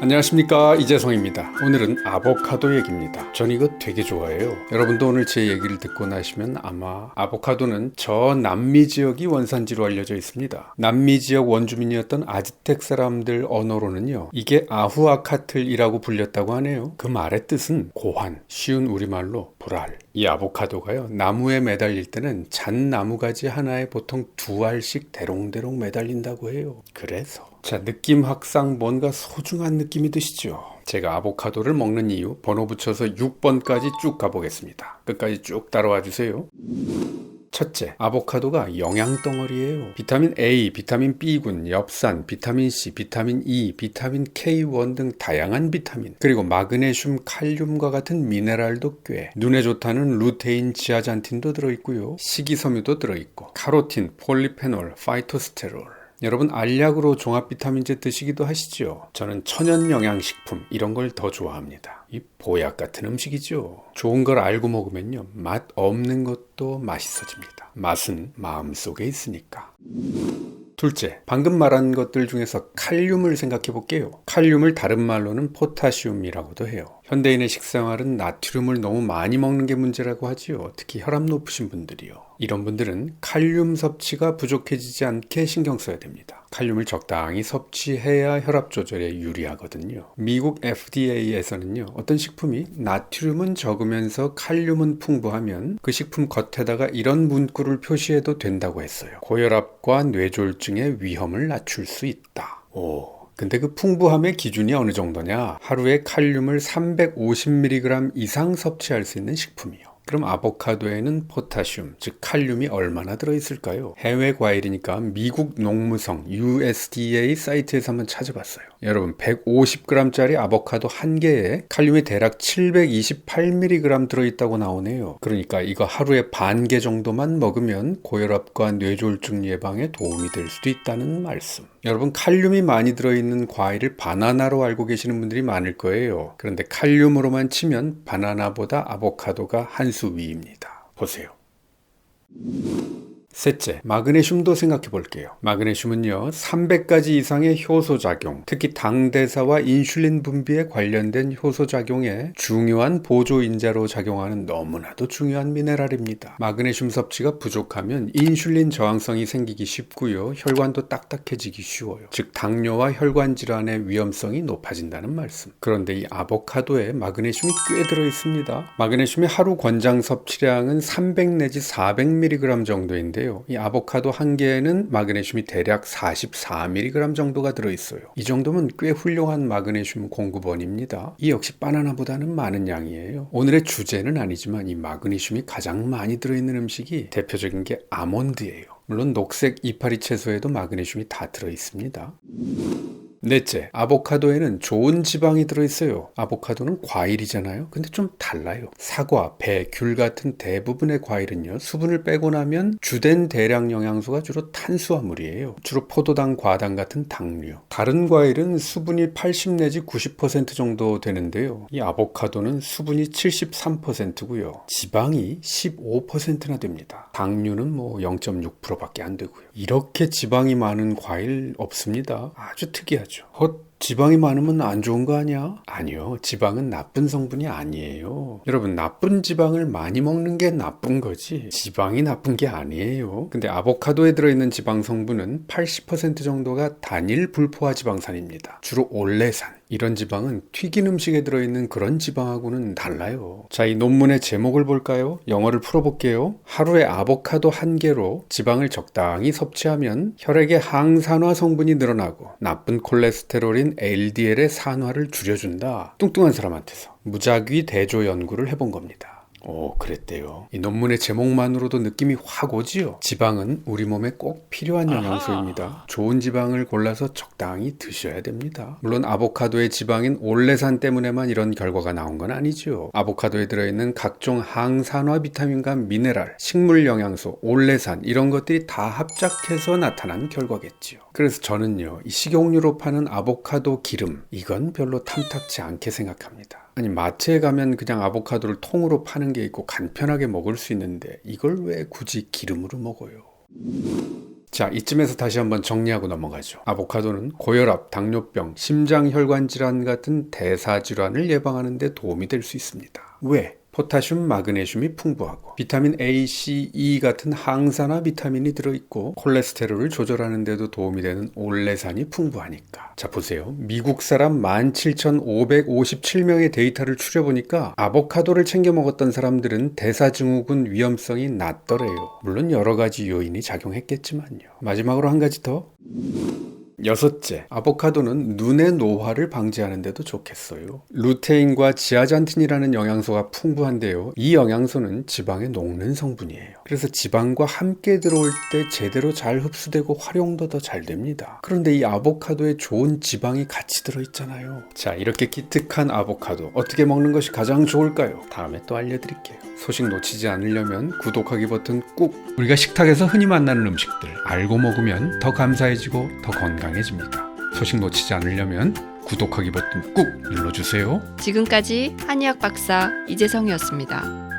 안녕하십니까 이재성입니다. 오늘은 아보카도 얘기입니다. 전 이거 되게 좋아해요. 여러분도 오늘 제 얘기를 듣고 나시면 아마 아보카도는 저 남미 지역이 원산지로 알려져 있습니다. 남미 지역 원주민이었던 아즈텍 사람들 언어로는요. 이게 아후아카틀이라고 불렸다고 하네요. 그 말의 뜻은 고환, 쉬운 우리말로 불알. 이 아보카도가요. 나무에 매달릴 때는 잔 나무가지 하나에 보통 두 알씩 대롱대롱 매달린다고 해요. 그래서 자, 느낌 확상 뭔가 소중한 느낌이 드시죠? 제가 아보카도를 먹는 이유 번호 붙여서 6번까지 쭉 가보겠습니다. 끝까지 쭉 따라와 주세요. 첫째, 아보카도가 영양 덩어리예요. 비타민 A, 비타민 B군, 엽산, 비타민 C, 비타민 E, 비타민 K1 등 다양한 비타민, 그리고 마그네슘, 칼륨과 같은 미네랄도 꽤, 눈에 좋다는 루테인, 지아잔틴도 들어있고요. 식이섬유도 들어있고, 카로틴, 폴리페놀, 파이토스테롤, 여러분 알약으로 종합 비타민제 드시기도 하시죠? 저는 천연 영양식품 이런 걸 더 좋아합니다. 이 보약 같은 음식이죠. 좋은 걸 알고 먹으면요. 맛 없는 것도 맛있어집니다. 맛은 마음속에 있으니까. 둘째, 방금 말한 것들 중에서 칼륨을 생각해 볼게요. 칼륨을 다른 말로는 포타시움이라고도 해요. 현대인의 식생활은 나트륨을 너무 많이 먹는 게 문제라고 하지요. 특히 혈압 높으신 분들이요. 이런 분들은 칼륨 섭취가 부족해지지 않게 신경 써야 됩니다. 칼륨을 적당히 섭취해야 혈압 조절에 유리하거든요. 미국 FDA에서는요, 어떤 식품이 나트륨은 적으면서 칼륨은 풍부하면 그 식품 겉에다가 이런 문구를 표시해도 된다고 했어요. 고혈압과 뇌졸중의 위험을 낮출 수 있다. 오. 근데 그 풍부함의 기준이 어느 정도냐? 하루에 칼륨을 350mg 이상 섭취할 수 있는 식품이요. 그럼 아보카도에는 포타슘, 즉 칼륨이 얼마나 들어있을까요? 해외 과일이니까 미국 농무성 USDA 사이트에서 한번 찾아봤어요. 여러분 150g짜리 아보카도 한 개에 칼륨이 대략 728mg 들어있다고 나오네요. 그러니까 이거 하루에 반 개 정도만 먹으면 고혈압과 뇌졸중 예방에 도움이 될 수도 있다는 말씀. 여러분 칼륨이 많이 들어있는 과일을 바나나로 알고 계시는 분들이 많을 거예요. 그런데 칼륨으로만 치면 바나나보다 아보카도가 한 수 위입니다. 보세요. 셋째, 마그네슘도 생각해 볼게요. 마그네슘은요, 300가지 이상의 효소작용, 특히 당대사와 인슐린 분비에 관련된 효소작용에 중요한 보조인자로 작용하는 너무나도 중요한 미네랄입니다. 마그네슘 섭취가 부족하면 인슐린 저항성이 생기기 쉽고요, 혈관도 딱딱해지기 쉬워요. 즉, 당뇨와 혈관 질환의 위험성이 높아진다는 말씀. 그런데 이 아보카도에 마그네슘이 꽤 들어 있습니다. 마그네슘의 하루 권장 섭취량은 300 내지 400mg 정도인데 있는데요. 이 아보카도 한 개에는 마그네슘이 대략 44mg 정도가 들어있어요. 이 정도면 꽤 훌륭한 마그네슘 공급원입니다. 이 역시 바나나보다는 많은 양이에요. 오늘의 주제는 아니지만 이 마그네슘이 가장 많이 들어있는 음식이 대표적인 게 아몬드예요. 물론 녹색 이파리 채소에도 마그네슘이 다 들어있습니다. 넷째, 아보카도에는 좋은 지방이 들어있어요. 아보카도는 과일이잖아요. 근데 좀 달라요. 사과, 배, 귤 같은 대부분의 과일은요, 수분을 빼고 나면 주된 대량 영양소가 주로 탄수화물이에요. 주로 포도당, 과당 같은 당류. 다른 과일은 수분이 80 내지 90% 정도 되는데요. 이 아보카도는 수분이 73%고요. 지방이 15%나 됩니다. 당류는 뭐 0.6%밖에 안 되고요. 이렇게 지방이 많은 과일 없습니다. 아주 특이하죠. 거죠. 헛 지방이 많으면 안 좋은 거 아니야? 아니요. 지방은 나쁜 성분이 아니에요. 여러분, 나쁜 지방을 많이 먹는 게 나쁜 거지. 지방이 나쁜 게 아니에요. 근데 아보카도에 들어있는 지방 성분은 80% 정도가 단일 불포화 지방산입니다. 주로 올레산. 이런 지방은 튀긴 음식에 들어있는 그런 지방하고는 달라요. 자, 이 논문의 제목을 볼까요? 영어를 풀어볼게요. 하루에 아보카도 한 개로 지방을 적당히 섭취하면 혈액의 항산화 성분이 늘어나고 나쁜 콜레스테롤인 LDL의 산화를 줄여준다. 뚱뚱한 사람한테서 무작위 대조 연구를 해본 겁니다. 오, 그랬대요. 이 논문의 제목만으로도 느낌이 확 오지요. 지방은 우리 몸에 꼭 필요한 영양소입니다. 좋은 지방을 골라서 적당히 드셔야 됩니다. 물론 아보카도의 지방인 올레산 때문에만 이런 결과가 나온 건 아니지요. 아보카도에 들어있는 각종 항산화 비타민과 미네랄, 식물 영양소, 올레산 이런 것들이 다 합작해서 나타난 결과겠지요. 그래서 저는요, 이 식용유로 파는 아보카도 기름 이건 별로 탐탁치 않게 생각합니다. 아니 마트에 가면 그냥 아보카도를 통으로 파는 게 있고 간편하게 먹을 수 있는데 이걸 왜 굳이 기름으로 먹어요? 자, 이쯤에서 다시 한번 정리하고 넘어가죠. 아보카도는 고혈압, 당뇨병, 심장혈관 질환 같은 대사 질환을 예방하는 데 도움이 될 수 있습니다. 왜? 포타슘, 마그네슘이 풍부하고 비타민 A, C, E 같은 항산화 비타민이 들어있고 콜레스테롤을 조절하는 데도 도움이 되는 올레산이 풍부하니까. 자 보세요. 미국 사람 17,557명의 데이터를 추려보니까 아보카도를 챙겨 먹었던 사람들은 대사증후군 위험성이 낮더래요. 물론 여러 가지 요인이 작용했겠지만요. 마지막으로 한 가지 더. 여섯째, 아보카도는 눈의 노화를 방지하는 데도 좋겠어요. 루테인과 지아잔틴이라는 영양소가 풍부한데요. 이 영양소는 지방에 녹는 성분이에요. 그래서 지방과 함께 들어올 때 제대로 잘 흡수되고 활용도 더 잘 됩니다. 그런데 이 아보카도에 좋은 지방이 같이 들어있잖아요. 자, 이렇게 기특한 아보카도 어떻게 먹는 것이 가장 좋을까요? 다음에 또 알려드릴게요. 소식 놓치지 않으려면 구독하기 버튼 꾹! 우리가 식탁에서 흔히 만나는 음식들 알고 먹으면 더 감사해지고 더 건 강해집니다. 소식 놓치지 않으려면 구독하기 버튼 꾹 눌러주세요. 지금까지 한의학 박사 이재성이었습니다.